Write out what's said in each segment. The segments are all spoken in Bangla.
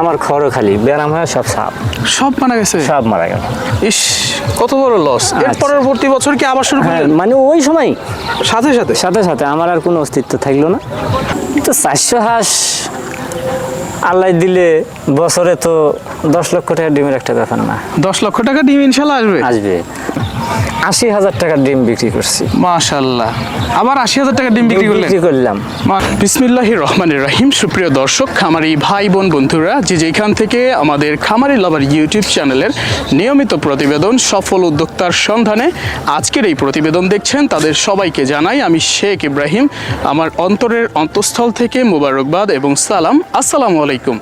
আমার খড়ও খালি ব্যারাম হয়ে সব সাপ। সব মারা গেছে? সব মারা গেল। ইস কত বড় লস এর। পরবর্তী বছর কি আবার শুরু হ্যাঁ করলেন? মানে ওই সময়। সাথে সাথে? সাথে সাথে আমার আর কোনো অস্তিত্ব থাকল না। তো চারশো হাঁস আল্লাহ দিলে বছরে তো দশ লক্ষ টাকা ডিমের একটা ব্যাপার না। দশ লক্ষ টাকা ডিম ইনশাল্লাহ আসবে। আসবে। আশি হাজার টাকার ডিম বিক্রি করছি। মাশাল্লাহ। আবার আশি হাজার টাকা ডিম বিক্রি করলেন? করলাম। বিসমিল্লাহ রহমানের রাহিম সুপ্রিয় দর্শক খামারি ভাই বোন বন্ধুরা যে যেখান থেকে আমাদের খামারি লাভার ইউটিউব চ্যানেলের নিয়মিত প্রতিবেদন সফল উদ্যোক্তার সন্ধানে আজকের এই প্রতিবেদন দেখছেন তাদের সবাইকে জানাই আমি শেখ ইব্রাহিম আমার অন্তরের অন্তঃস্থল থেকে মুবারকবাদ এবং সালাম। আসসালামু আলাইকুম।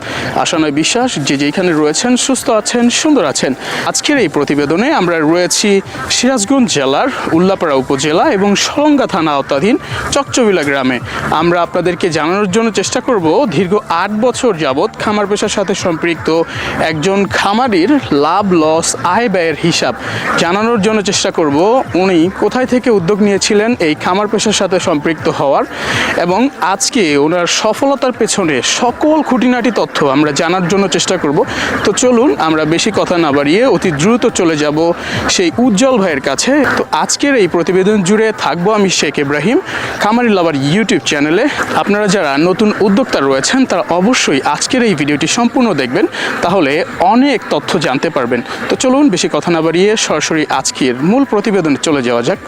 আশানয় বিশ্বাস যে যেখানে রয়েছেন সুস্থ আছেন সুন্দর আছেন। আজকের এই প্রতিবেদনে আমরা রয়েছি সিরাজগঞ্জ জেলার উল্লাপাড়া উপজেলা এবং সলঙ্গা থানা আওতাধীন চকচবিলা গ্রামে। আমরা আপনাদেরকে জানানোর জন্য চেষ্টা করব দীর্ঘ আট বছর যাবৎ খামার পেশার সাথে সম্পৃক্ত একজন খামারির লাভ, লস, আয় ব্যয়ের হিসাব জানানোর জন্য চেষ্টা করব। উনি কোথায় থেকে উদ্যোগ নিয়েছিলেন এই খামার পেশার সাথে সম্পৃক্ত হওয়ার এবং আজকে ওনার সফলতার পেছনে সকল খুঁটিনাটি তথ্য আমরা জানার জন্য চেষ্টা করব। তো চলুন আমরা বেশি কথা না বাড়িয়ে অতি দ্রুত চলে যাব সেই উজ্জ্বল ভাইয়ের কাছে। তো আজকের এই প্রতিবেদন জুড়ে থাকব আমি শেখ ইব্রাহিম, খামারি লাভার ইউটিউব চ্যানেলে। আপনারা যারা নতুন উদ্যোক্তা রয়েছেন, তারা অবশ্যই আজকের এই ভিডিওটি সম্পূর্ণ দেখবেন, তাহলে অনেক তথ্য জানতে পারবেন। তো চলুন, বেশি কথা না বাড়িয়ে সরাসরি আজকের মূল প্রতিবেদনে চলে যাওয়া যাক।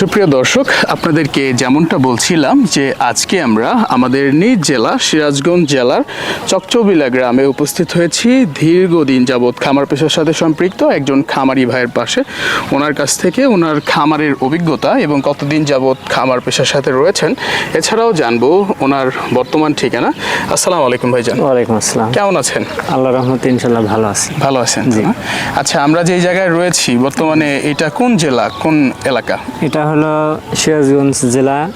সুপ্রিয় দর্শক আপনাদেরকে যেমনটা বলছিলাম যে আজকে আমরা আমাদের নিজ জেলা সিরাজগঞ্জ জেলার চকচবিলা গ্রামে উপস্থিত হয়েছি। দীর্ঘদিন যাবৎ খামার পেশার সাথে সম্পৃক্ত একজন খামারি ভাইয়ের পাশে। ওনার কাছ থেকে ওনার খামারের অভিজ্ঞতা এবং কতদিন যাবৎ খামার পেশার সাথে রয়েছেন এছাড়াও জানব ওনার বর্তমান ঠিকানা। আসসালামু আলাইকুম ভাইজান। ওয়ালাইকুম আসসালাম। কেমন আছেন? আল্লাহ রহমতে ইনশাল্লাহ ভালো আছি। ভালো আছেন? জি। আচ্ছা আমরা যেই জায়গায় রয়েছি বর্তমানে এটা কোন জেলা কোন এলাকা? এটা হলো সিরাজগঞ্জ জেলা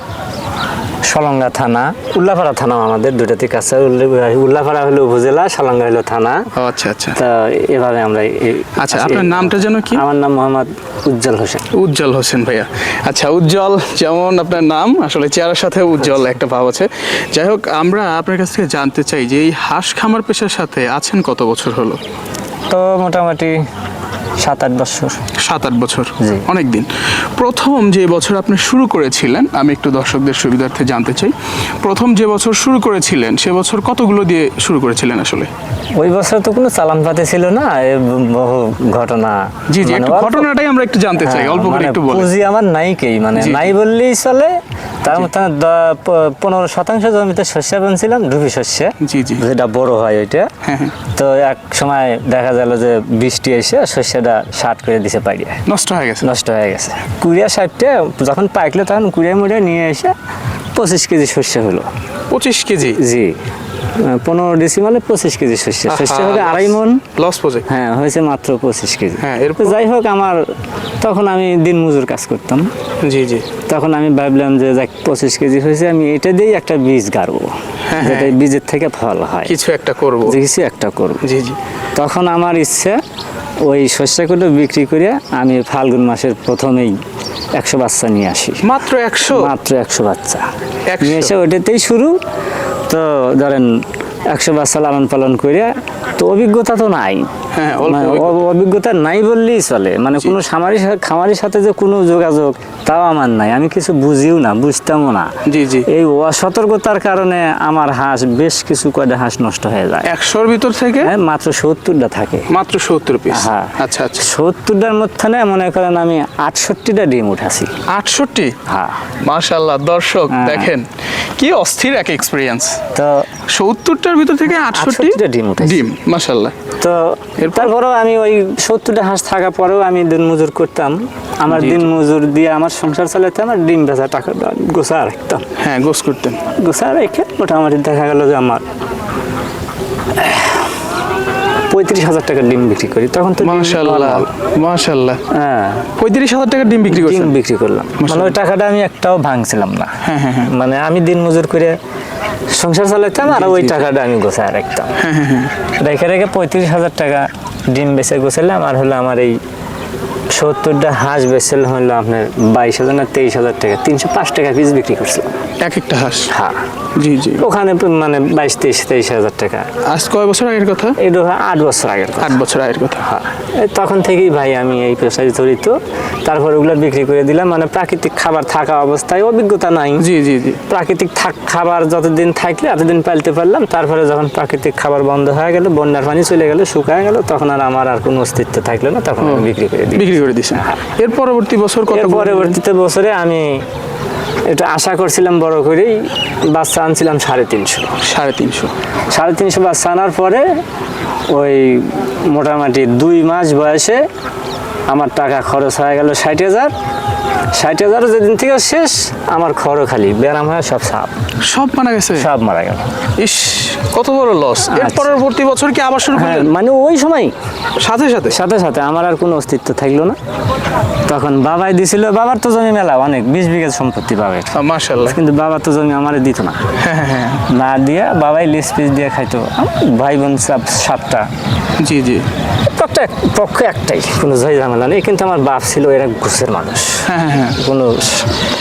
সলঙ্গা থানা উল্লাপাড়া থানা আমাদের দুটাতে কাছে। উল্লে- উল্লাপাড়া হলো উপজেলা সলঙ্গা হলো থানা। আচ্ছা আচ্ছা। তা এভাবে আমরা আচ্ছা আপনার নামটা যেন কি? আমার নাম মোহাম্মদ উজ্জ্বল হোসেন। উজ্জ্বল হোসেন ভাইয়া। আচ্ছা উজ্জ্বল যেমন আপনার নাম আসলে চেহারার সাথে উজ্জ্বল একটা ভাব আছে। যাই হোক আমরা আপনার কাছ থেকে জানতে চাই যে এই হাঁস খামার পেশার সাথে আছেন কত বছর হলো? তো মোটামুটি সাত আট বছর। সাত আট বছর। জি। অনেক দিন প্রথম যে বছর আপনি শুরু করেছিলেন আমি একটু দর্শকদের সুবিধার্থে জানতে চাই প্রথম যে বছর শুরু করেছিলেন সে বছর কতগুলো দিয়ে শুরু করেছিলেন আসলে? ওই বছর তো কোনো চালান পাতি ছিল না বহু ঘটনা। জি জি মানে একটু ঘটনাটাই আমরা একটু জানতে চাই হ্যাঁ, অল্প করে মানে একটু বলেন। পুঁজি আমার নাই কেই মানে জি, জি। নাই বললেই চলে। তার মধ্যে পনেরো শতাংশ জমিতে শস্য বুনছিলাম ডুবি শস্য। জি, জি। যেটা বড় হয় ওইটা। হ্যাঁ, হ্যাঁ। তো এক সময় দেখা গেল যে বৃষ্টি এসে শস্যটা শার্ট করে দিছে পাইয়ে নষ্ট হয়ে গেছে। নষ্ট হয়ে গেছে। কুড়িয়া ষাটটা যখন পাকলো তখন কুড়িয়া মুড়িয়া নিয়ে এসে পঁচিশ কেজি শস্য হলো। পঁচিশ কেজি? জি। পনেরো ডিসিমালে পঁচিশ কেজি শস্য শস্য হবে আড়াই মন। লস প্রজেক্ট হ্যাঁ হয়েছে মাত্র পঁচিশ কেজি। হ্যাঁ, এরপর? যাই হোক আমার তখন আমি দিন মজুর কাজ করতাম। জি জি। তখন আমি ভাবলাম যে যাক পঁচিশ কেজি হয়েছে আমি এটা দিয়েই একটা বীজ গাড়বো। হ্যাঁ, যেটা বীজের থেকে ফল হয়। কিছু একটা করব। কিছু একটা করব। জি জি। তখন আমার ইচ্ছে ওই শস্যগুলো বিক্রি করে আমি ফাল্গুন মাসের প্রথমেই একশো বাচ্চা নিয়ে আসি। মাত্র একশো? মাত্র একশো বাচ্চা। 100 নিয়ে এসে ওইটাতেই শুরু। তো ধরেন একশো বাচ্চা লালন পালন করে তো অভিজ্ঞতা তো নাই। হ্যাঁ, মানে অভিজ্ঞতা। নাই বললেই চলে। মানে কোনো খামারি খামারির সাথে যে কোনো যোগাযোগ তাও আমার নাই। আমি কিছু বুঝিও না বুঝতামও না। জি, জি। এই অসতর্কতার কারণে আমার হাঁস বেশ কিছু কয়টা হাঁস নষ্ট হয়ে যায়। একশোর ভিতর থেকে? হ্যাঁ মাত্র সত্তরটা থাকে। মাত্র সত্তর পিস হ্যাঁ। আচ্ছা আচ্ছা। সত্তরটার মধ্যে মনে করেন আমি আটষট্টিটা ডিম উঠাছি। আটষট্টি? হ্যাঁ। মাশাল্লাহ দর্শক হ্যাঁ। দেখেন কি অস্থির এক এক্সপিরিয়েন্স তো সত্তরটার ভিতর থেকে আটষট্টি? ডিম ডিম মাশাল্লাহ তো তারপরেও আমি ওই সত্তরটা হাঁস থাকা পরেও আমি দিন মজুর করতাম। আমার দিন মজুর দিয়ে আমার সংসার চালাতে আমার ডিম বেচা টাকা গোসা রাখতাম। হ্যাঁ গোস করতেন। গোসা রেখে মোটামুটি দেখা গেল যে আমার পঁয়ত্রিশ হাজার টাকার ডিম বিক্রি করি। তখন তো মাশাল্লাহ মাশাল্লাহ হ্যাঁ। পঁয়ত্রিশ হাজার টাকার ডিম বিক্রি ডিম বিক্রি করলাম। মানে ওই টাকাটা আমি একটাও ভাঙছিলাম না। হ্যাঁ, হ্যাঁ, হ্যাঁ। মানে আমি দিন মজুর করে সংসার চালাতাম আর ওই টাকাটা আমি গোছায় রাখতাম। রেখে রেখে পঁয়ত্রিশ হাজার টাকা ডিম বেচে গোছালাম আর হলো আমার এই সত্তরটা হাঁস বেচছিল হলো আপনার বাইশ হাজার না তেইশ হাজার টাকা তিনশো পাঁচ টাকা পিস বিক্রি করছিলাম এক একটা হাঁস? হ্যাঁ। জি জি। ওখানে মানে বাইশ তেইশ তেইশ হাজার টাকা। আজ কয় বছর আগের কথা? এটা আট বছর আগের কথা। আট বছর আগের কথা। হ্যাঁ। তখন থেকেই ভাই আমি এই পেশায় জড়িত। তারপর ওগুলো বিক্রি করে দিলাম। মানে প্রাকৃতিক খাবার থাকা অবস্থায় অভিজ্ঞতা নাই। জি জি জি। প্রাকৃতিক থাক খাবার যতদিন থাকলে এতদিন পালতে পারলাম। তারপরে যখন প্রাকৃতিক খাবার বন্ধ হয়ে গেল বন্যার পানি চলে গেল শুকায় গেল তখন আর আমার আর কোনো অস্তিত্ব থাকল না। তখন আমি বিক্রি করে দিই করে দিয়েছেন এর পরবর্তী বছর কত পরবর্তীতে বছরে আমি এটা আশা করছিলাম বড় করেই বাচ্চা আনছিলাম সাড়ে তিনশো। সাড়ে তিনশো। সাড়ে তিনশো বাচ্চা আনার পরে ওই মোটামুটি দুই মাস বয়সে আমার টাকা খরচ হয়ে গেল ষাট হাজার। ষাট হাজার যেদিন থেকে শেষ আমার খরচ খালি ব্যারাম হয়ে সব সাপ সব মারা গেছে? সব মারা গেল। ইস কত বড় লস আচ্ছা। পরবর্তী বছর কি আবার শুরু হ্যাঁ করলেন মানে ওই সময়। সাথে সাথে? সাথে সাথে আমার আর কোনো অস্তিত্ব থাকল না। তখন বাবাই দিছিল বাবার তো জমি মেলা অনেক বিশ বিঘা সম্পত্তি বাবার মাশাল্লাহ কিন্তু বাবা তো জমি আমারে দিত না। হ্যাঁ হ্যাঁ হ্যাঁ। না দিয়ে বাবাই লিস পিস দিয়ে খাইতো। ভাই বোন সব সাতটা জি জি। পক্ষ পক্ষ একটাই। কোনো জয় ঝামেলা নেই কিন্তু আমার বাপ ছিল এরা ঘুষের মানুষ। হ্যাঁ হ্যাঁ হ্যাঁ। কোনো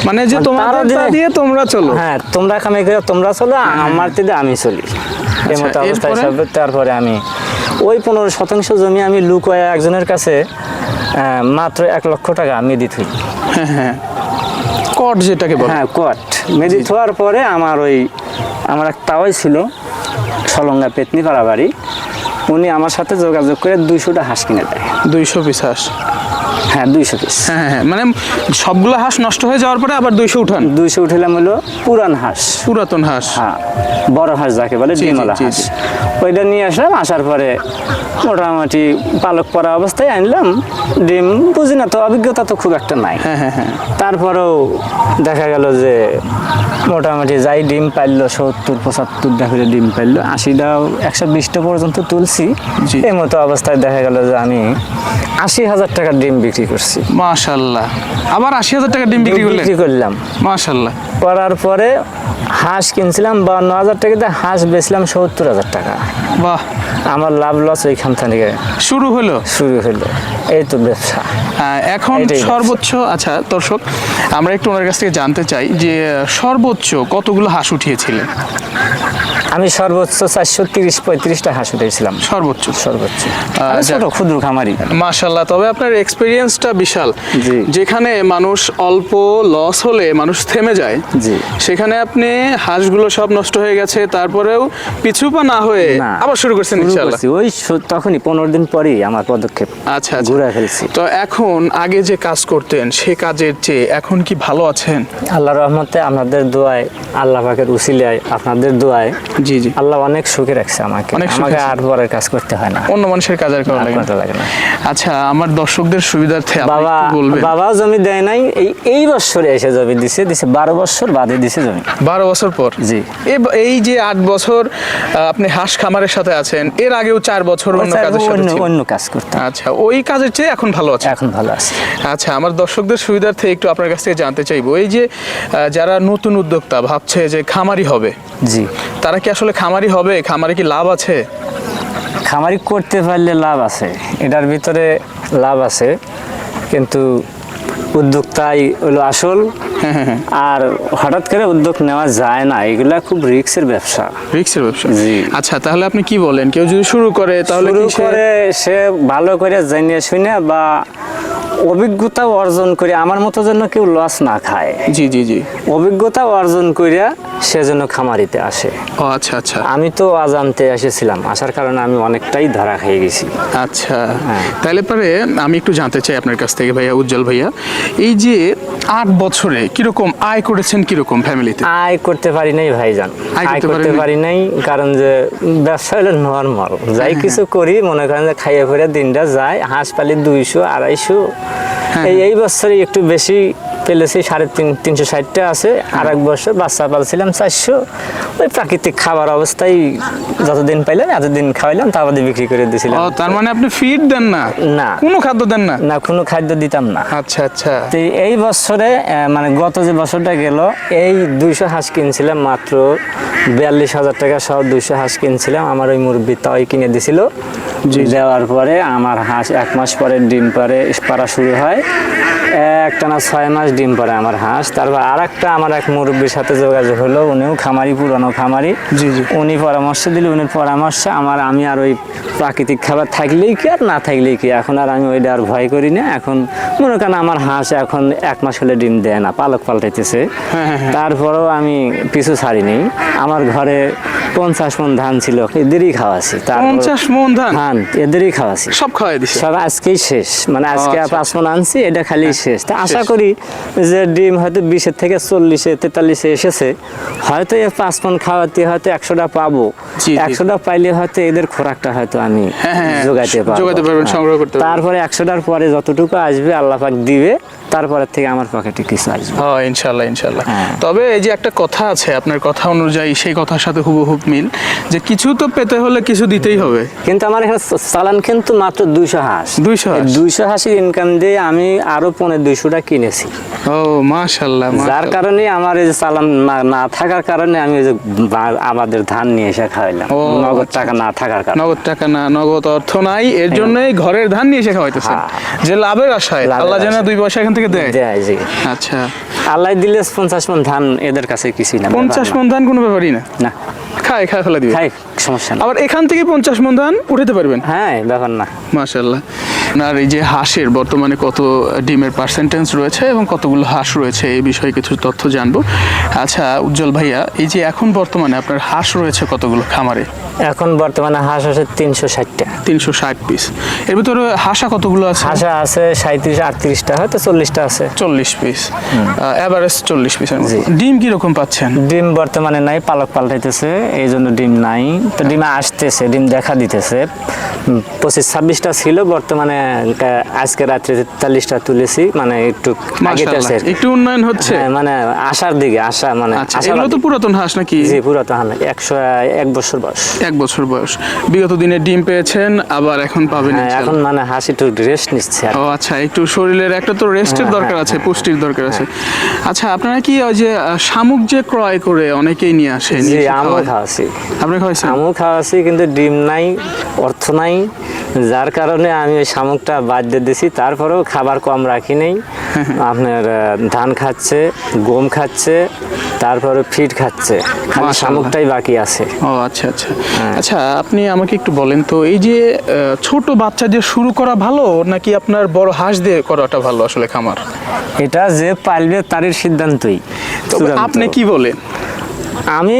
মানে যে মানে তোমার দিয়ে তোমরা চলো। হ্যাঁ তোমরা কামাই করে তোমরা চলো আমার থেকে আমি চলি। এই মতো আচ্ছা, অবস্থায় তারপরে আমি ওই পনেরো শতাংশ জমি আমি লুকোয় একজনের কাছে মাত্র এক লক্ষ টাকা মেদি থুই। হ্যাঁ হ্যাঁ। কট যেটাকে বলে। হ্যাঁ কট। মেদি থোয়ার পরে আমার ওই আমার এক তাওয়াই ছিল সলঙ্গা পেতনি পাড়া বাড়ি। উনি আমার সাথে যোগাযোগ করে দুইশোটা হাঁস কিনে দেয়। দুইশো পিস হাঁস? হ্যাঁ দুইশো পিস। হ্যাঁ হ্যাঁ, হ্যাঁ। মানে সবগুলো হাঁস নষ্ট হয়ে যাওয়ার পরে আবার দুইশো উঠান? দুইশো উঠেলাম হলো পুরান হাঁস। পুরাতন হাঁস। হ্যাঁ বড় হাঁস যাকে বলে ডিমলা হাঁস। ওইটা নিয়ে আসলাম আসার পরে মোটামুটি পালক পরা অবস্থায় আনলাম। ডিম বুঝি না তো অভিজ্ঞতা তো খুব একটা নাই। হ্যাঁ হ্যাঁ তারপরেও দেখা গেল যে মোটামুটি যাই ডিম পাইলো সত্তর পঁচাত্তরটা করে ডিম পাইলো আশিটাও একশো বিশটা পর্যন্ত তুলছি। এই মতো অবস্থায় দেখা গেল যে আমি আশি হাজার টাকার ডিম বিক্রি করছি। মাশাল্লাহ। আবার আশি হাজার টাকা ডিম বিক্রি করলেন? বিক্রি করলাম। মাশাল্লাহ। করার পরে হাঁস কিনছিলাম বান্ন হাজার টাকাতে হাঁস বেচলাম সত্তর হাজার টাকা। বাহ। আমার লাভ লস ওইখান থেকে শুরু হলো? শুরু হলো। এই তো ব্যবসা। আহ, এখন সর্বোচ্চ আচ্ছা দর্শক আমরা একটু ওনার কাছ থেকে জানতে চাই যে সর্বোচ্চ কতগুলো হাঁস উঠিয়েছিলেন? আমি সর্বোচ্চ চারশো তিরিশ পঁয়ত্রিশটা হাঁস উঠেছিলাম সর্বোচ্চ। সর্বোচ্চ। আচ্ছা। ছোট ক্ষুদ্র খামারি। মাশাল্লাহ তবে আপনার এক্সপিরিয়েন্সটা বিশাল। যেখানে মানুষ অল্প লস হলে মানুষ থেমে যায় জি। সেখানে আপনি হাঁসগুলো সব নষ্ট হয়ে গেছে তারপরেও পিছু পা না হয়ে আবার শুরু করছেন ওই তখনই পনেরো দিন পরেই আমার পদক্ষেপ আচ্ছা আচ্ছা। ঘুরে ফেলছি। তো এখন আগে যে কাজ করতেন সে কাজের চেয়ে এখন কি ভালো আছেন? আল্লাহ রহমতে আপনাদের দোয়ায় আল্লাহ পাকের উসিলায় আপনাদের দোয়ায় জি জি। আল্লাহ অনেক সুখে রাখছে আমাকে। অনেক আমাকে। আর পরের কাজ করতে হয় না। অন্য মানুষের করা আর। করতে লাগে না। আচ্ছা আমার দর্শকদের সুবিধার্থে আপনি বাবা বাবা জমি দেয় নাই এই এই বছরে এসে জমি দিছে দিছে বারো বছর বাদে দিছে জমি। বারো বছর পর? জি। এই যে আট বছর আপনি হাঁস খামারের সাথে আছেন এর আগেও চার বছর অন্য কাজের সাথে অন্য কাজ করতে আচ্ছা ওই কাজের চেয়ে এখন ভালো আছে? এখন ভালো আছে। আচ্ছা আমার দর্শকদের সুবিধার্থে একটু আপনার কাছ থেকে জানতে চাইব এই যে যারা নতুন উদ্যোক্তা ভাবছে যে খামারি হবে জি। তারা কি আসলে খামারি হবে? খামারে কি লাভ আছে? খামারি করতে পারলে লাভ আছে। এটার ভিতরে লাভ আছে কিন্তু উদ্যোক্তাই হলো আসল। আর হঠাৎ করে উদ্যোগ নেওয়া যায় না এগুলা খুব রিস্কের ব্যবসা। রিক্সের ব্যবসা? জি। আচ্ছা তাহলে আপনি কি বলেন? কেউ যদি শুরু করে তাহলে শুরু করে সে ভালো করে জেনে শুনে বা অভিজ্ঞতা অর্জন করে আমার মতো যেন কেউ লস না খায়। জি জি জি। অভিজ্ঞতা অর্জন করিয়া সে যেন খামারিতে আসে। ও আচ্ছা আচ্ছা। আমি তো অজান্তে এসেছিলাম আসার কারণে আমি অনেকটাই ধরা খেয়ে গেছি। আচ্ছা। হ্যাঁ। তাহলে পরে আমি একটু জানতে চাই আপনার কাছ থেকে ভাইয়া উজ্জ্বল ভাইয়া। এই যে আট বছরে কীরকম আয় করেছেন কীরকম ফ্যামিলিতে আয় করতে পারি নাই ভাইজান। আয় করতে পারি নাই কারণ যে ব্যবসা হলো নর্মাল যাই কিছু করি মনে করেন যে খাইয়ে ফেরে দিনটা যায় হাঁস পালি দুইশো আড়াইশো। হ্যাঁ। এই এই বছরে একটু বেশি পেলেছি সাড়ে তিন তিনশো ষাটটা আছে। আর এক বছর বাচ্চা পালছিলাম চারশো। ওই প্রাকৃতিক খাবার অবস্থায় যতদিন পাইলাম এতদিন খাওয়াইলাম তারপরে বিক্রি করে দিয়েছিলাম তার মানে আপনি ফিড দেন না? না। কোনো খাদ্য দেন না? না কোনো খাদ্য দিতাম না। আচ্ছা আচ্ছা। তো এই বছরে মানে গত যে বছরটা গেল এই দুইশো হাঁস কিনছিলাম মাত্র বিয়াল্লিশ হাজার টাকা সহ দুইশো হাঁস কিনছিলাম। আমার ওই মুরব্বি তাই কিনে দিছিল। দেওয়ার পরে আমার হাঁস এক মাস পরে ডিম পারে পারা শুরু হয়। একটানা ছয় মাস ডিম পারে আমার হাঁস। তারপর আর একটা আমার এক মুরব্বির সাথে যোগাযোগ হলো উনিও খামারি পুরানো খামারি। জি, জি। উনি পরামর্শ দিলে উনি পরামর্শে আমার আমি আর ওই প্রাকৃতিক খাবার থাকলেই কি আর না থাকলেই কি? এখন আর আমি ওইটা আর ভয় করি না। এখন মনে করেন আমার হাঁস এখন এক মাস হলে ডিম দেয় না পালক পাল্টাইতেছে। হ্যাঁ, হ্যাঁ, হ্যাঁ। তারপরেও আমি পিছু ছাড়িনি। আমার ঘরে পঞ্চাশ মন ধান ছিল এদেরই খাওয়াছি পঞ্চাশ মন ধান? ধান এদেরই খাওয়াছি সব খাওয়াই দিছে? সব আজকেই শেষ। মানে আজকে আচ্ছা, পাঁচ মন আনছি এটা খালি শেষ। তা আশা করি যে ডিম হয়তো বিশের থেকে চল্লিশে তেতাল্লিশে এসেছে হয়তো এই পাঁচ মন খাওয়াতে হয়তো একশোটা পাবো। একশোটা পাইলে হয়তো এদের খোরাকটা হয়তো আমি হ্যাঁ, হ্যাঁ, যোগাইতে পারব হ্যাঁ। সংগ্রহ করতে তারপরে একশোটার পরে যতটুকু আসবে আল্লাহ পাক দিবে তারপরে থেকে আমার পকেটে কিছু আসবে হ্যাঁ ইনশাল্লাহ ইনশাল্লাহ হ্যাঁ। তবে এই যে একটা কথা আছে আপনার কথা অনুযায়ী সেই কথার সাথে হুবহুব মিল যে কিছু তো পেতে হলে কিছু দিতেই হবে কিন্তু আমার এখানে চালান কিন্তু মাত্র দুইশো হাঁস 200 হাঁস? দুইশো হাঁসের ইনকাম দিয়ে আমি আরও পনেরো দুইশোটা কিনেছি ও মাশাল্লাহ যার কারণে আমার এই যে চালান না থাকার কারণে আমি ওই যে আমাদের ধান নিয়ে এসে খাওয়াইলাম। নগদ আচ্ছা, টাকা না থাকার কারণে। নগদ টাকা না নগদ অর্থ নাই এর জন্যই ঘরের ধান নিয়ে এসে খাওয়াইতেছেন। হ্যাঁ। যে লাভের আশায় আল্লাহ যেন দুই পয়সা এখান থেকে দেয়। দেয় জি। আচ্ছা। আল্লাহ দিলে পঞ্চাশ মন ধান এদের কাছে কিছুই না পঞ্চাশ মন ধান কোনো ব্যাপারই না। না। খায় খায় ফেলে দিবে। খাই সমস্যা না। আবার এখান থেকে পঞ্চাশ মন ধান উঠাতে পারবেন। হ্যাঁ ব্যাপার না। মাশাল্লাহ আর এই যে হাঁসের বর্তমানে কত ডিমের পার্সেন্টেজ রয়েছে এবং কতগুলো হাঁস রয়েছে এই বিষয়ে কিছু তথ্য জানব। আচ্ছা উজ্জ্বল ভাইয়া এই যে এখন বর্তমানে আপনার হাঁস রয়েছে কতগুলো খামারে? এখন বর্তমানে হাঁস আছে তিনশো ষাটটা। তিনশো ষাট পিস এর ভিতরে হাঁসা কতগুলো আছে? হাঁসা আছে সাঁত্রিশ আটত্রিশটা হয়তো চল্লিশটা আছে। চল্লিশ পিস এভারেজ চল্লিশ পিসের জি। ডিম কীরকম পাচ্ছেন? ডিম বর্তমানে নাই পালক পাল্টাইতেছে এই জন্য ডিম নাই। তো ডিম আসতেছে ডিম দেখা দিতেছে। পঁচিশ ছাব্বিশটা ছিল বর্তমানে আজকে রাত্রে তেতাল্লিশটা তুলেছি মানে একটু। একটু উন্নয়ন হচ্ছে? হ্যাঁ, মানে আসার দিকে আসা মানে আচ্ছা। এগুলো তো পুরাতন হাঁস নাকি? জি পুরাতন একশো এক বছর বয়স। এক বছর বয়স। বিগত দিনে ডিম পেয়েছেন আবার এখন পাবেন হ্যাঁ, এখন মানে হাসি একটু রেস্ট নিচ্ছে ও আচ্ছা একটু শরীরের একটা তো রেস্টের হ্যাঁ, দরকার আছে পুষ্টির দরকার আছে। আচ্ছা আপনারা কি ওই যে শামুক যে ক্রয় করে অনেকেই নিয়ে আসে জি আমও খাওয়াছি। আপনি খাওয়াইছেন? আমও খাওয়াছি কিন্তু ডিম নাই অর্থ নাই যার কারণে আমি ওই শামুকটা বাদ দিয়ে দিছি। তারপরেও খাবার কম রাখি নেই। আপনার ধান খাচ্ছে গম খাচ্ছে তারপরে ফিড খাচ্ছে। শামুকটাই বাকি আছে। ও আচ্ছা আচ্ছা। আচ্ছা আপনি আমাকে একটু বলেন তো এই যে ছোট বাচ্চা দিয়ে শুরু করা ভালো নাকি আপনার বড় হাঁস দিয়ে করাটা ভালো আসলে খামার? এটা যে পালবে তারই সিদ্ধান্তই। আপনি কি বলেন? আমি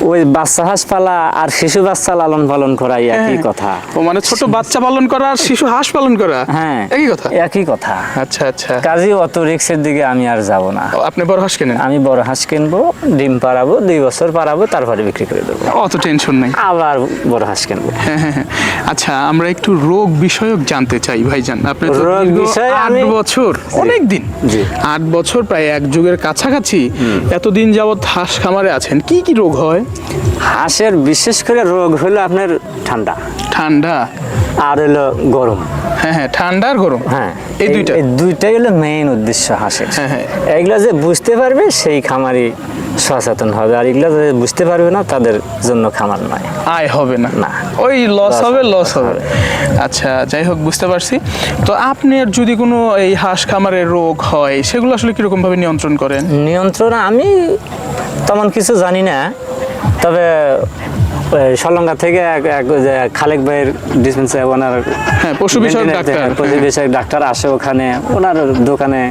ওই বাচ্চা হাঁস পালা আর শিশু বাচ্চা লালন পালন করাই একই হ্যাঁ। কথা। ও মানে ছোট বাচ্চা পালন করা আর শিশু হাঁস পালন করা? হ্যাঁ একই কথা? একই কথা। আচ্ছা আচ্ছা। কাজে অত রিক্সের দিকে আমি আর যাব না। আপনি বড় হাঁস কেনেন? আমি বড় হাঁস কিনবো ডিম পাড়াবো দুই বছর পাড়াবো তারপরে বিক্রি করে দেবো। অত টেনশন নাই। আবার বড় হাঁস কিনবো। হ্যাঁ, হ্যাঁ। আচ্ছা আমরা একটু রোগ বিষয়ক জানতে চাই ভাইজান। আপনি তো রোগ বিষয়ে আট বছর অনেক দিন। জি। আট বছর প্রায় এক যুগের কাছাকাছি এতদিন যাবৎ হাঁস খামারে আছেন কি কি রোগ হয়? হাঁসের বিশেষ করে রোগ হলো আপনার ঠান্ডা। ঠান্ডা? আর হলো গরম। হ্যাঁ হ্যাঁ ঠান্ডা আর গরম? হ্যাঁ এই দুইটা? এই দুইটাই হলো মেইন উদ্দেশ্য হাঁসের। হ্যাঁ, হ্যাঁ। এগুলো যে বুঝতে পারবে সেই খামারি সচেতন হবে। আর এগুলো যে বুঝতে পারবে না তাদের জন্য খামার নয়। আয় হবে না। না। ওই লস হবে লস হবে। আচ্ছা যাই হোক বুঝতে পারছি। তো আপনার যদি কোনো এই হাঁস খামারের রোগ হয় সেগুলো আসলে কীরকম ভাবে নিয়ন্ত্রণ করেন? নিয়ন্ত্রণ আমি তেমন কিছু জানি না তবে সলঙ্গা থেকে খালেক ভাইয়ের ডিসপেন্সারি ওনার হ্যাঁ, পশু বিষয়ক ডাক্তার। পশু বিষয়ক ডাক্তার আসে ওখানে ওনার দোকানে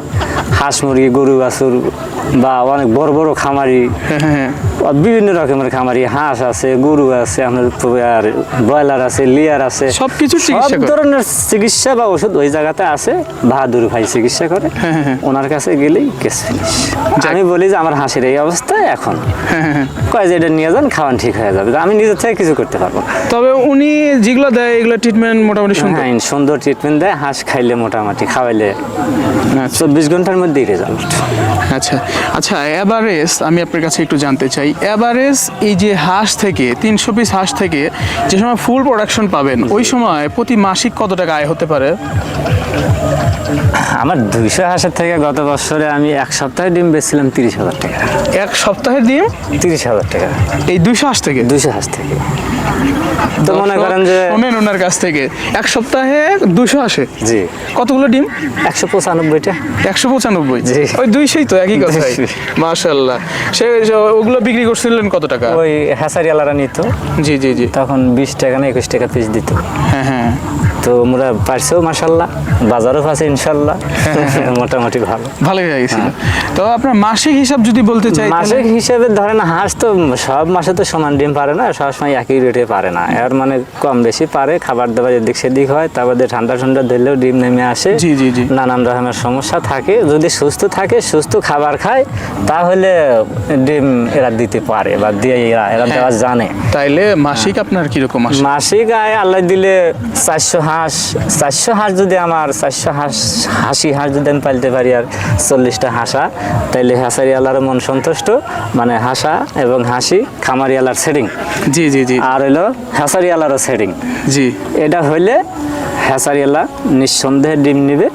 হাঁস মুরগি গরু বাছুর বা অনেক বড় বড় খামারি। হ্যাঁ হ্যাঁ বিভিন্ন রকমের খামারি হাঁস আছে গরু আছে আপনার আর ব্রয়লার আছে লিয়ার আছে। সবকিছু সব ধরনের চিকিৎসা বা ওষুধ ওই জায়গাতে আছে। বাহাদুর ভাই চিকিৎসা করে। হ্যাঁ, হ্যাঁ। ওনার কাছে গেলেই কেস ফিনিশ আমি বলি যে আমার হাঁসের এই অবস্থা এখন। হ্যাঁ, হ্যাঁ, হ্যাঁ। কয় যে এটা নিয়ে যান খাওয়ান ঠিক হয়ে যাবে। আমি নিজের থেকে কিছু করতে পারব তবে উনি যেগুলো দেয় এগুলো ট্রিটমেন্ট মোটামুটি সুন্দর হ্যাঁ সুন্দর ট্রিটমেন্ট দেয়। হাঁস খাইলে মোটামুটি খাওয়াইলে চব্বিশ ঘণ্টার মধ্যেই রেজাল্ট আচ্ছা। আচ্ছা অ্যাভারেজ আমি আপনার কাছে একটু জানতে চাই। অ্যাভারেজ এই যে হাঁস থেকে তিনশো পিস হাঁস থেকে যে সময় ফুল প্রোডাকশন পাবেন ওই সময় প্রতি মাসিক কত টাকা আয় হতে পারে? আমার দুইশো হাঁসের থেকে গত বছরে আমি এক সপ্তাহে ডিম বেচছিলাম তিরিশ হাজার টাকা। এক সপ্তাহের দিন তিরিশ হাজার টাকা। এই দুইশো হাঁস থেকে? দুইশো হাঁস থেকে। তো মনে করেন যে শোনেন ওনার কাছ থেকে এক সপ্তাহে দুশো আসে জি। কতগুলো ডিম? একশো পঁচানব্বইটা। একশো পঁচানব্বই? জি। ওই দুইশোই তো একই কথাই 200 মাশাল্লাহ সে সে ওগুলো বিক্রি করছিলেন কত টাকা? ওই হ্যাসারি নিত। জি জি জি। তখন বিশ টাকা না একুশ টাকা পিস দিত। হ্যাঁ হ্যাঁ। তো আমরা পারছেও মাসাল্লাহ বাজারও পাচ্ছে ইনশাল্লাহ মোটামুটি ভালো। ভালোই হয়ে গেছিল। তো আপনার মাসিক হিসাব যদি বলতে চাই মাসিক হিসেবে ধরেন হাঁস তো সব মাসে তো সমান ডিম পারে না সবসময় একই রেটে পারে না। এর মানে কম বেশি পারে খাবার দাবার এদিক সেদিক হয় তারপরে ঠান্ডা ঠান্ডা ধরলেও ডিম নেমে আসে। জি, জি, জি। নানান রকমের সমস্যা থাকে। যদি সুস্থ থাকে সুস্থ খাবার খায় তাহলে ডিম এরা দিতে পারে বা দিয়ে এরা এরা হ্যাঁ। দেওয়া জানে। তাইলে মাসিক আপনার কীরকম মাসিক আয় আল্লাহ দিলে চারশো হাঁস চারশো হাঁস যদি আমার চারশো হাঁস হাসি হাঁস যদি আমি পালতে পারি আর চল্লিশটা হাঁসা তাইলে হাঁসারি আল্লাহর মন সন্তুষ্ট মানে হাসা এবং হাসি খামারি আল্লাহর সেটিং জি জি জি। আর হইল হাঁসারি আল্লাহরও সেটিং জি। এটা হইলে হাঁসারি আল্লাহ নিঃসন্দেহে ডিম নিবে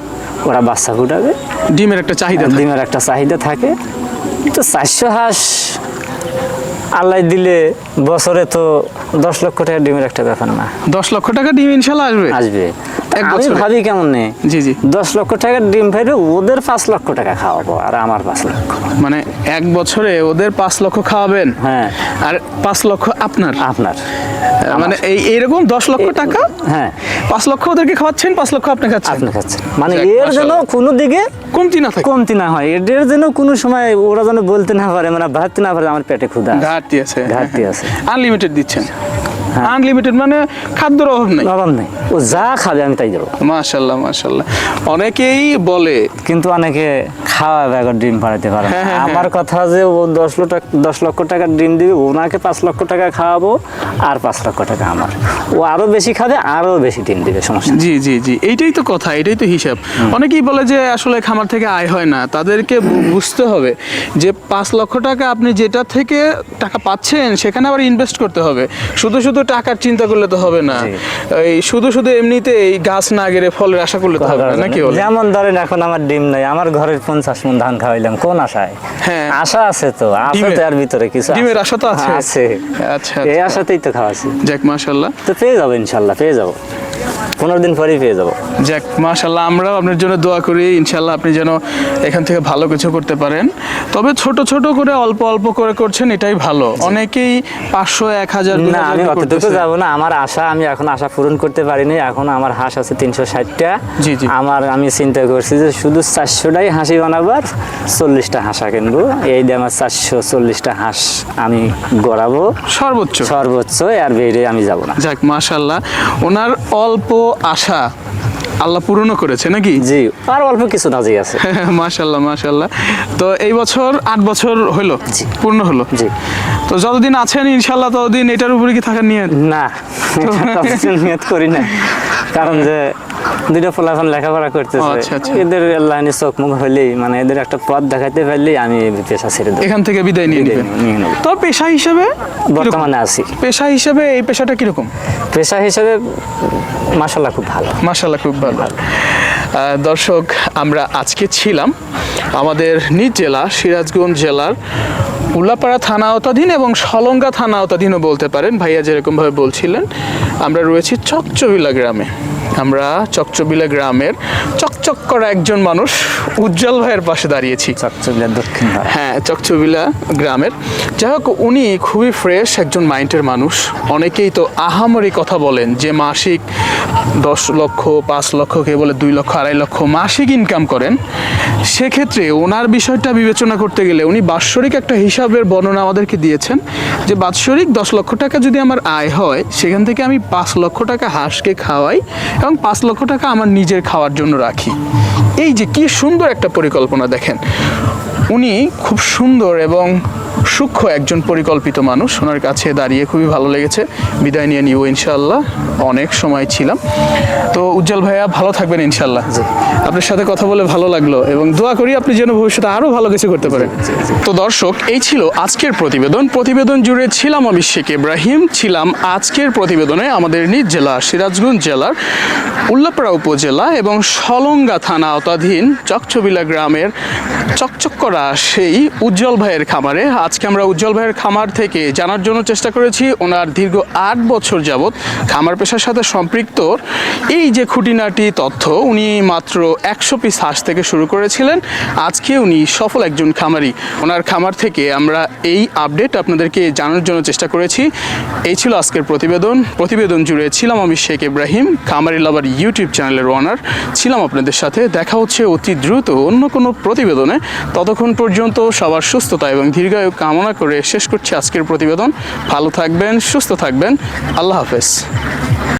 ওরা বাচ্চা ফুটাবে। ডিমের একটা চাহিদা ডিমের একটা চাহিদা থাকে। তো চারশো হাঁস আল্লাহ দিলে বছরে তো দশ লক্ষ টাকা ডিমের একটা ব্যাপার না। দশ লক্ষ টাকা ডিম ইনশাল্লাহ আসবে। আসবে। এক ভাবি কেমন নেই জি জি। দশ লক্ষ টাকার ডিম ফেলে ওদের পাঁচ লক্ষ টাকা খাওয়াবো আর আমার পাঁচ লক্ষ। মানে এক বছরে ওদের পাঁচ লক্ষ খাওয়াবেন? হ্যাঁ। আর পাঁচ লক্ষ আপনার? আপনার। মানে এই দশ লক্ষ টাকা? হ্যাঁ। পাঁচ লক্ষ ওদেরকে খাওয়াচ্ছেন পাঁচ লক্ষ আপনি খাচ্ছেন? আপনি খাচ্ছেন। মানে এর যেন কোনো দিকে কমতি না থাকে। কমতি না হয়। এদের যেন কোনো সময় ওরা যেন বলতে না পারে মানে ভাবতে না পারে আমার পেটে ক্ষুধা ঘাটতি আছে। ঘাটতি আছে। আনলিমিটেড দিচ্ছেন। আনলিমিটেড মানে খাদ্যর অভাব নেই। অভাব নেই। ও যা খাবে আমি তাই দেবো। মাশাল্লাহ মাশাল্লাহ। অনেকেই বলে কিন্তু অনেকে খাওয়া ব্যাগর ডিম পাড়াতে পারে হ্যাঁ, হ্যাঁ, আমার কথা যে ও দশ লক্ষ দশ লক্ষ টাকার ডিম দিবে ওনাকে পাঁচ লক্ষ টাকা খাওয়াবো আর পাঁচ লক্ষ টাকা আমার। ও আরও বেশি খাবে আরও বেশি ডিম দিবে সমস্যা জি জি জি। এইটাই তো কথা এটাই তো হিসাব। অনেকেই বলে যে আসলে খামার থেকে আয় হয় না। তাদেরকে বুঝতে হবে যে পাঁচ লক্ষ টাকা আপনি যেটা থেকে টাকা পাচ্ছেন সেখানে আবার ইনভেস্ট করতে হবে। শুধু শুধু টাকার চিন্তা করলে তো হবে না এই শুধু শুধু এমনিতে এই গাছ না গেড়ে ফলের আশা করলে তো হবে না নাকি যেমন ধরেন এখন আমার ডিম নাই আমার ঘরের পঞ্চাশ মন ধান খাওয়াইলাম কোন আশায় হ্যাঁ। আশা আছে তো আশা? তো এর ভিতরে কিছু। ডিমের আশা তো আছে? আছে আচ্ছা, এই আচ্ছা। আশাতেই তো খাওয়াছি যাক মাশাল্লাহ তো পেয়ে যাব ইনশাল্লাহ পেয়ে যাব পনেরো দিন পরেই পেয়ে যাব। যাক মাশাল্লাহ আমরাও আপনার জন্য দোয়া করি ইনশাল্লাহ আপনি যেন এখান থেকে ভালো কিছু করতে পারেন। তবে ছোট ছোট করে অল্প অল্প করে করছেন এটাই ভালো। অনেকেই পাঁচশো এক হাজার না আমি অতটুকু যাব না আমার আশা আমি এখন আশা পূরণ করতে পারিনি এখন আমার হাঁস আছে তিনশো ষাটটা। জি, জি। আমার আমি চিন্তা করছি যে শুধু চারশোটাই হাসি বানাবার চল্লিশটা হাঁসা কিনবো। এই দিয়ে আমার চারশো চল্লিশটা হাঁস আমি গড়াবো। সর্বোচ্চ। সর্বোচ্চ আর বেড়ে আমি যাব না। যাক মাশাল্লাহ ওনার অল্প আশা আল্লাহ পূরণও করেছে নাকি? জি আর অল্প কিছু নাজি আছে। মাশাল্লাহ মাশাল্লাহ তো এই বছর আট বছর হলো? পূর্ণ হলো? জি। তো যতদিন আছেন ইনশাল্লাহ ততদিন এটার উপরে কি থাকার নিয়ে না নিয়ত করি না কারণ যে দুটো পোলাফান লেখাপড়া করতেছে। আচ্ছা, আচ্ছা। এদের লাইনে চোখ মুখ হলেই মানে এদের একটা পথ দেখাতে পারলেই আমি পেশা ছেড়ে দেবো। এখান থেকে বিদায় নিয়ে নেব। তো পেশা হিসেবে বর্তমানে আছি। পেশা হিসেবে এই পেশাটা কীরকম? পেশা হিসেবে মাসাল্লাহ খুব ভালো। মাশাল্লাহ খুব ভালো। আহ, দর্শক আমরা আজকে ছিলাম আমাদের নিজ জেলা সিরাজগঞ্জ জেলার উল্লাপাড়া থানা আওতাধীন এবং সলঙ্গা থানা আওতাধীনও বলতে পারেন। ভাইয়া যেরকমভাবে বলছিলেন, আমরা রয়েছি চকচহিলা গ্রামে। আমরা চকচবিলা গ্রামের চকচক করা একজন মানুষ উজ্জ্বল ভাইয়ের পাশে দাঁড়িয়েছি। চকচকিয়া দক্ষিণ হ্যাঁ চকচবিলা গ্রামের। যাই হোক উনি খুবই ফ্রেশ একজন মাইন্ডের মানুষ। অনেকেই তো আহামরি কথা বলেন যে মাসিক দশ লক্ষ পাঁচ লক্ষ কে বলে দুই লক্ষ আড়াই লক্ষ মাসিক ইনকাম করেন। সেক্ষেত্রে ওনার বিষয়টা বিবেচনা করতে গেলে উনি বাৎসরিক একটা হিসাবের বর্ণনা আমাদেরকে দিয়েছেন যে বাৎসরিক দশ লক্ষ টাকা যদি আমার আয় হয় সেখান থেকে আমি পাঁচ লক্ষ টাকা হাঁসকে খাওয়াই এবং পাঁচ লক্ষ টাকা আমার নিজের খাওয়ার জন্য রাখি। এই যে কি সুন্দর একটা পরিকল্পনা দেখেন। উনি খুব সুন্দর এবং সূক্ষ্ম একজন পরিকল্পিত মানুষ। ওনার কাছে দাঁড়িয়ে খুবই ভালো লেগেছে। বিদায় নিয়ে নিব ইনশাল্লাহ অনেক সময় ছিলাম। তো উজ্জ্বল ভাইয়া ভালো থাকবেন ইনশাল্লাহ আপনার সাথে কথা বলে ভালো লাগল এবং দোয়া করি আপনি যেন ভবিষ্যতে আরও ভালো কিছু করতে পারেন। তো দর্শক এই ছিল আজকের প্রতিবেদন। প্রতিবেদন জুড়ে ছিলাম আমি শেখ ইব্রাহিম। ছিলাম আজকের প্রতিবেদনে আমাদের নিজ জেলা সিরাজগঞ্জ জেলার উল্লাপাড়া উপজেলা এবং সলঙ্গা থানা আওতাধীন চকচবিলা গ্রামের চকচক করা সেই উজ্জ্বল ভাইয়ের খামারে আজকে আমরা উজ্জ্বল ভাইয়ের খামার থেকে জানার জন্য চেষ্টা করেছি। ওনার দীর্ঘ আট বছর যাবৎ খামার পেশার সাথে সম্পৃক্ত। এই যে খুঁটিনাটি তথ্য, উনি মাত্র একশো পিস হাঁস থেকে শুরু করেছিলেন। আজকে উনি সফল একজন খামারি। ওনার খামার থেকে আমরা এই আপডেট আপনাদেরকে জানার জন্য চেষ্টা করেছি। এই ছিল আজকের প্রতিবেদন। প্রতিবেদন জুড়ে ছিলাম আমি শেখ ইব্রাহিম, খামারি লাভার ইউটিউব চ্যানেলের ওনার ছিলাম আপনাদের সাথে। দেখা হচ্ছে অতি দ্রুত অন্য কোনো প্রতিবেদনে। ততক্ষণ পর্যন্ত সবার সুস্থতা এবং দীর্ঘায়ু কামনা করে শেষ করছি আজকের প্রতিবেদন। ভালো থাকবেন সুস্থ থাকবেন। আল্লাহ হাফেজ।